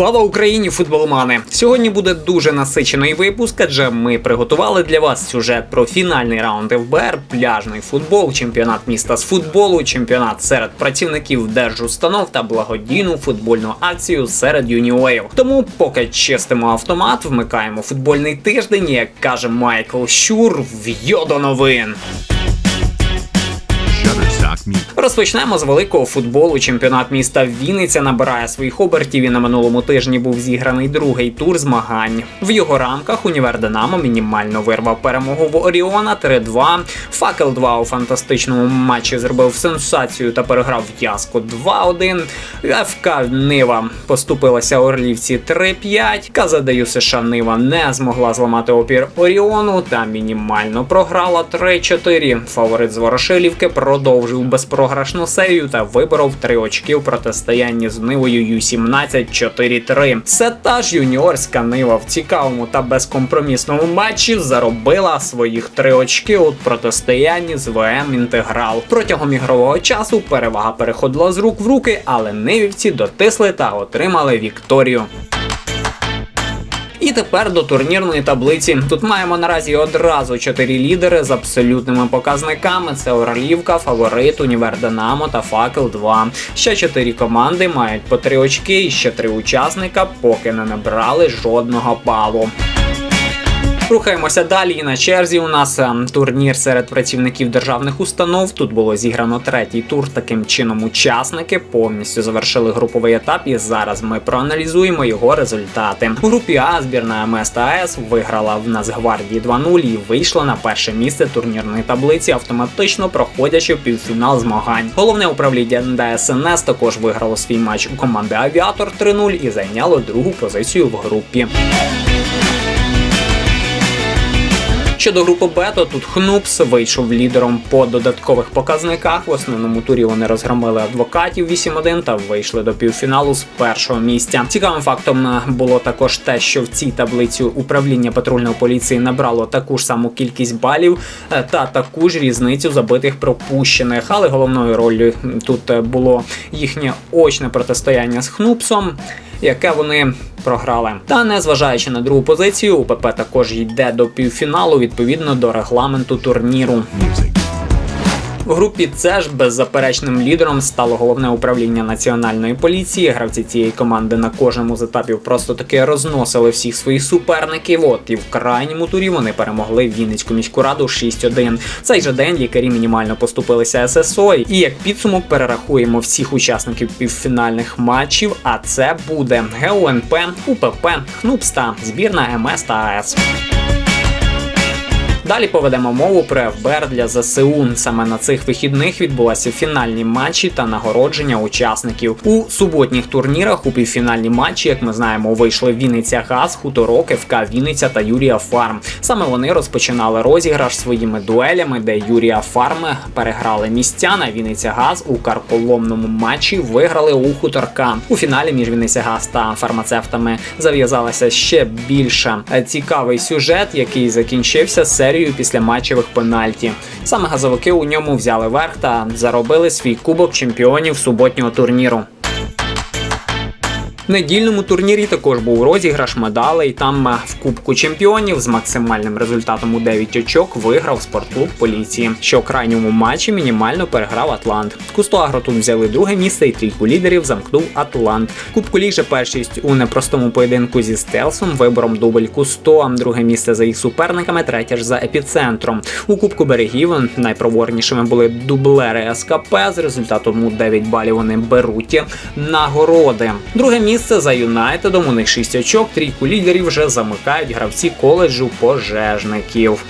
Слава Україні, футболмани! Сьогодні буде дуже насичений випуск, адже ми приготували для вас сюжет про фінальний раунд ФБР, пляжний футбол, чемпіонат міста з футболу, чемпіонат серед працівників держустанов та благодійну футбольну акцію серед юніорів. Тому, поки чистимо автомат, вмикаємо футбольний тиждень, як каже Майкл Щур, в'йо до новин. Shutterstock Media. Розпочнемо з великого футболу. Чемпіонат міста Вінниця набирає своїх обертів і на минулому тижні був зіграний другий тур змагань. В його рамках універ Динамо мінімально вирвав перемогу в Оріона 3-2. Факел 2 у фантастичному матчі зробив сенсацію та переграв Яску 2-1. ФК Нива поступилася Орлівці 3-5. КЗДЮ США Нива не змогла зламати опір Оріону та мінімально програла 3-4. Фаворит з Ворошилівки продовжив безпрограшну серію та виборов три очки в протистоянні з Нивою Ю-17 4-3. Це та ж юніорська Нива в цікавому та безкомпромісному матчі заробила своїх три очки у протистоянні з ВМ Інтеграл. Протягом ігрового часу перевага переходила з рук в руки, але нивівці дотисли та отримали вікторію. Тепер до турнірної таблиці. Тут маємо наразі одразу чотири лідери з абсолютними показниками: це Орлівка, Фаворит, Універ Динамо та Факел 2. Ще чотири команди мають по три очки, і ще три учасника поки не набрали жодного балу. Рухаємося далі. І на черзі у нас ем, турнір серед працівників державних установ. Тут було зіграно третій тур. Таким чином, учасники повністю завершили груповий етап. І зараз ми проаналізуємо його результати. У групі А збірна МС та АЕС виграла в Нацгвардії 2-0 і вийшла на перше місце турнірної таблиці, автоматично проходячи півфінал змагань. Головне управління ДСНС також виграло свій матч у команди Авіатор 3-0 і зайняло другу позицію в групі. Щодо групи Б, то тут Хнупс вийшов лідером по додаткових показниках. В основному турі вони розгромили адвокатів 8-1 та вийшли до півфіналу з першого місця. Цікавим фактом е, було також те, що в цій таблиці управління патрульної поліції набрало таку ж саму кількість балів е, та таку ж різницю забитих пропущених. Але головною ролью тут е, було їхнє очне протистояння з Хнупсом яке вони програли. Та незважаючи на другу позицію, УПП також йде до півфіналу відповідно до регламенту турніру. Music. В групі С ж беззаперечним лідером стало головне управління національної поліції. Гравці цієї команди на кожному з етапів просто таки розносили всіх своїх суперників. От і в крайньому турі вони перемогли Вінницьку міську раду 6-1. Цей же день лікарі мінімально поступилися ССО. І як підсумок перерахуємо всіх учасників півфінальних матчів. А це буде ГУНП, УПП, ХНУПС та збірна МС та АЕС. Далі поведемо мову про ФБР для ЗСУ. Саме на цих вихідних відбулися фінальні матчі та нагородження учасників. У суботніх турнірах у півфінальні матчі, як ми знаємо, вийшли Вінниця Газ, Хуторок, ФК Вінниця та Юрія Фарм. Саме вони розпочинали розіграш своїми дуелями, де Юрія Фарми переграли містян, а Вінниця Газ у карколомному матчі виграли у хуторка. У фіналі між Вінниця Газ та фармацевтами зав'язалася ще більше цікавий сюжет, який закінчився серією після матчевих пенальті. Саме газовики у ньому взяли верх та заробили свій кубок чемпіонів суботнього турніру. Недільному турнірі також був розіграш медалей. Там е, в Кубку чемпіонів з максимальним результатом у 9 очок виграв спортклуб поліції, що в крайньому матчі мінімально переграв Атлант. Кустуагро тут взяли друге місце і трійку лідерів замкнув Атлант. Кубку ліг же першість у непростому поєдинку зі Стелсом, вибором дубль Кусто, друге місце за їх суперниками, третє ж за епіцентром. У Кубку берегів найпроворнішими були дублери СКП. З результатом у 9 балів вони беруть нагороди. Друге місце за Юнайтедом. У них 6 очок. Трійку лідерів вже замикають гравці коледжу пожежників.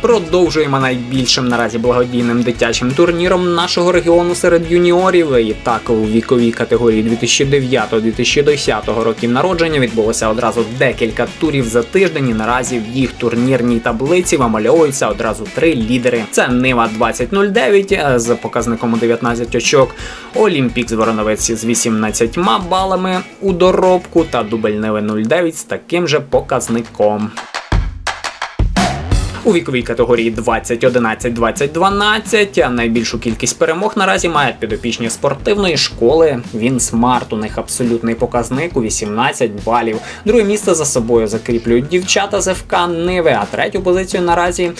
Продовжуємо найбільшим наразі благодійним дитячим турніром нашого регіону серед юніорів. І так у віковій категорії 2009-2010 років народження відбулося одразу декілька турів за тиждень. І наразі в їх турнірній таблиці вимальовуються одразу три лідери. Це Нива 2009 е, з показником 19 очок, Олімпік з Вороновець з 18 балами у доробку та Дубль Ниви 09 з таким же показником. У віковій категорії 20-11-20-12 найбільшу кількість перемог наразі мають підопічні спортивної школи Він Смарт. У них абсолютний показник у 18 балів. Друге місце за собою закріплюють дівчата з ФК Ниви, а третю позицію наразі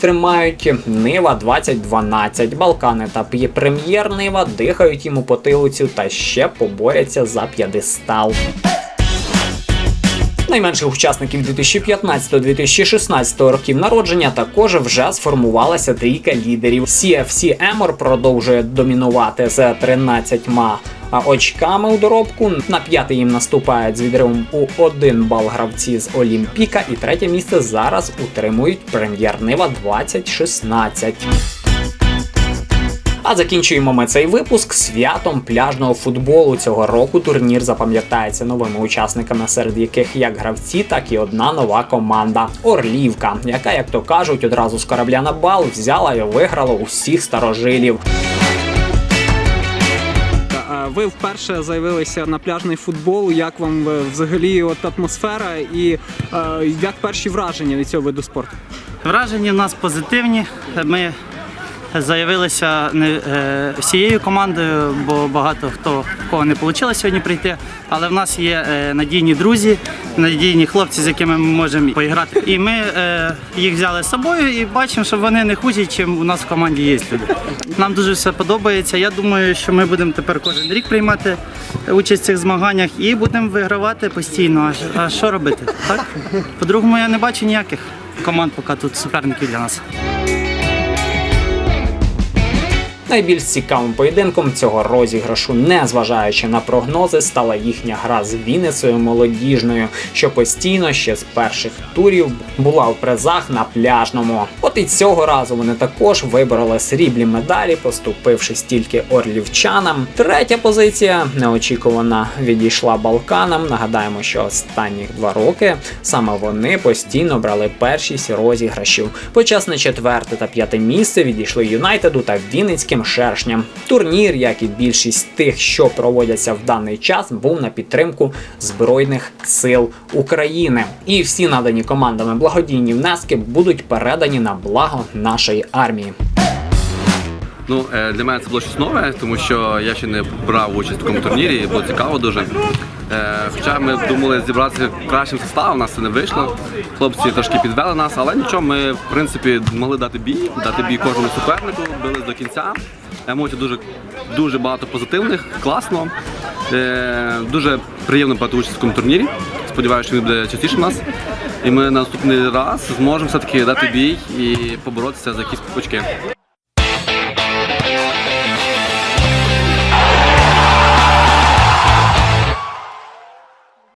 тримають Нива 20-12. Балкани та прем'єр Нива дихають йому потилицю та ще поборяться за п'єдестал. Найменших учасників 2015-2016 років народження також вже сформувалася трійка лідерів. CFC Емор продовжує домінувати з 13 очками у доробку. На п'ятий їм наступають з відривом у один бал гравці з Олімпіка, і третє місце зараз утримують прем'єр Нива 2016. А закінчуємо ми цей випуск святом пляжного футболу. Цього року турнір запам'ятається новими учасниками, серед яких як гравці, так і одна нова команда Орлівка, яка, як то кажуть, одразу з корабля на бал взяла і виграла усіх старожилів. Ви вперше заявилися на пляжний футбол. Як вам е, взагалі от атмосфера і е, як перші враження від цього виду спорту? Враження в нас позитивні. Ми заявилися не е, всією командою, бо багато хто кого не вийшло сьогодні прийти. Але в нас є е, надійні друзі, надійні хлопці, з якими ми можемо поіграти. І ми е, їх взяли з собою і бачимо, що вони не хужі, чим у нас в команді є люди. Нам дуже все подобається. Я думаю, що ми будемо тепер кожен рік приймати участь в цих змаганнях і будемо вигравати постійно. А що робити? Так? По-другому я не бачу ніяких команд, поки тут суперників для нас. Найбільш цікавим поєдинком цього розіграшу, незважаючи на прогнози, стала їхня гра з Вінницею молодіжною, що постійно ще з перших турів була в призах на пляжному. От і цього разу вони також вибороли сріблі медалі, поступившись тільки орлівчанам. Третя позиція неочікувано відійшла Балканам. Нагадаємо, що останніх два роки саме вони постійно брали першість розіграшів. Почасне четверте та п'яте місце відійшли Юнайтеду та Вінницьким шершням. Турнір, як і більшість тих, що проводяться в даний час, був на підтримку Збройних сил України. І всі надані командами благодійні внески будуть передані на благо нашої армії. Ну, е, для мене це було щось нове, тому що я ще не брав участь в такому турнірі, було цікаво дуже. Е, Хоча ми думали зібратися кращим составом, у нас це не вийшло. Хлопці трошки підвели нас, але нічого, ми в принципі могли дати бій, дати бій кожному супернику, бились до кінця. Емоцій дуже, дуже багато позитивних, класно. Е, Дуже приємно брати участь в такому турнірі. Сподіваюся, що він буде частіше у нас. І ми наступний раз зможемо все-таки дати бій і поборотися за якісь очки.